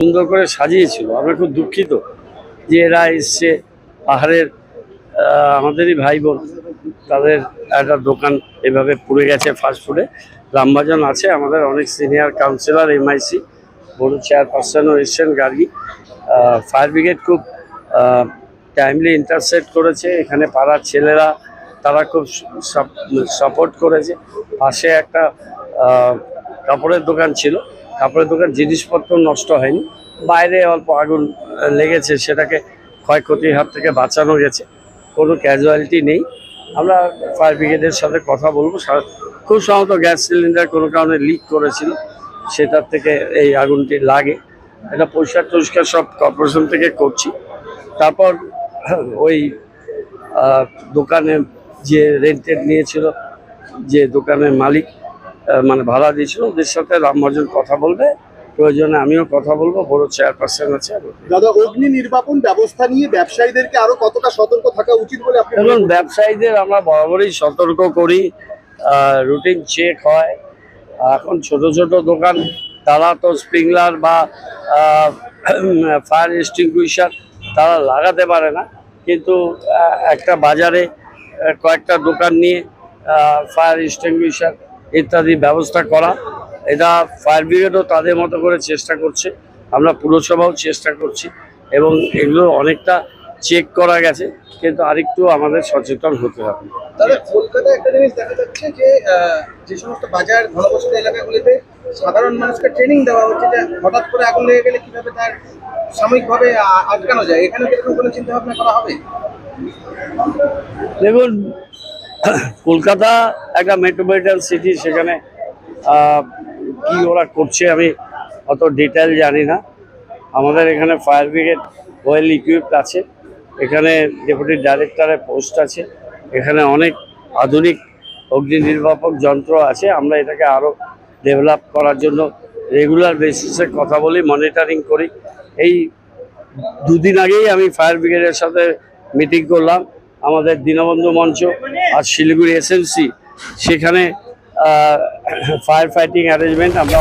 সুন্দর করে সাজিয়েছিল। আমরা খুব দুঃখিত যে এরা এসছে পাহাড়ের আমাদেরই ভাই বোন তাদের একটা দোকান এভাবে পুড়ে গেছে ফাস্টফুডে রামবাজন আছে আমাদের অনেক সিনিয়র কাউন্সিলর এমআইসি বড় চেয়ারপারসনও এসছেন গার্গি। ফায়ার ব্রিগেড খুব টাইমলি ইন্টারসেপ্ট করেছে। এখানে পাড়ার ছেলেরা, তারা খুব সাপোর্ট করেছে। পাশে একটা কাপড়ের দোকান ছিল। কাপড়ের দোকান, জিনিসপত্র নষ্ট হয়নি। বাইরে অল্প আগুন লেগেছে, সেটাকে ক্ষয়ক্ষতির হাত থেকে বাঁচানো গেছে। কোনো ক্যাজুয়ালিটি নেই। আমরা ফায়ার ব্রিগেডের সাথে কথা বলব। খুব সম্ভবত গ্যাস সিলিন্ডার কোনো কারণে লিক করেছিল। সেটার থেকে এই আগুনটি লাগে। এটা পরিষ্কার টরিষ্কার সব কর্পোরেশন থেকে করছি। তারপর ওই দোকানে যে রেন্টেড নিয়েছিল যে দোকানের মালিক মানে ভাড়া দিয়েছিল। ওদের সাথে রামমহাজন কথা বলবে। প্রয়োজনে আমিও কথা বলব। বড় চেয়ারপারসন আছে দাদা অগ্নি নির্বাপন ব্যবস্থা নিয়ে ব্যবসায়ীদেরকে আরও কতটা সতর্ক থাকা উচিত বলে আপনি করেন? ব্যবসায়ীদের আমরা বরাবরই সতর্ক করি। রুটিন চেক হয়। এখন ছোট ছোট দোকান তারা তো স্প্রিংলার বা ফায়ার এক্সটিংগুইশার তারা লাগাতে পারে না। কিন্তু একটা বাজারে কয়েকটা দোকান নিয়ে ফায়ার এক্সটিংগুইশার ইত্যাদি ব্যবস্থা করা। এটা ফায়ার ব্রিগেডও তাদের মতো করে চেষ্টা করছে। আমরা পুরসভাও চেষ্টা করছি এবং এগুলো অনেকটা চেক করা গেছে কিন্তু আরেকটু আমাদের সচেতন হতে হবে। তবে কলকাতায় একটা জিনিস দেখা যাচ্ছে যে যে সমস্ত বাজার ঘনবসতি এলাকাগুলিতে সাধারণ মানুষকে ট্রেনিং দেওয়া হচ্ছে যে হঠাৎ করে আগুন লেগে গেলে কীভাবে তার সাময়িকভাবে আটকানো যায়? এখানে কোনো চিন্তা ভাবনা করা হবে? দেখুন কলকাতা একটা মেট্রোপলিটন সিটি সেখানে কি ওরা করছে আমি অত ডিটেল জানি না। আমাদের এখানে ফায়ার ব্রিগেড ওয়েল ইকুইপড আছে। এখানে ডেপুটি ডাইরেক্টরের পোস্ট আছে। এখানে অনেক আধুনিক অগ্নি নির্বাপক যন্ত্র আছে। আমরা এটাকে আরও ডেভেলপ করার জন্য রেগুলার বেসিসে কথা বলি মনিটরিং করি। এই দুদিন আগেই আমি ফায়ার ব্রিগেডের সাথে মিটিং করলাম। আমাদের দীনবন্ধু মঞ্চ আর শিলিগুড়ি এসএমসি সেখানে ফায়ার ফাইটিং অ্যারেঞ্জমেন্ট আমরা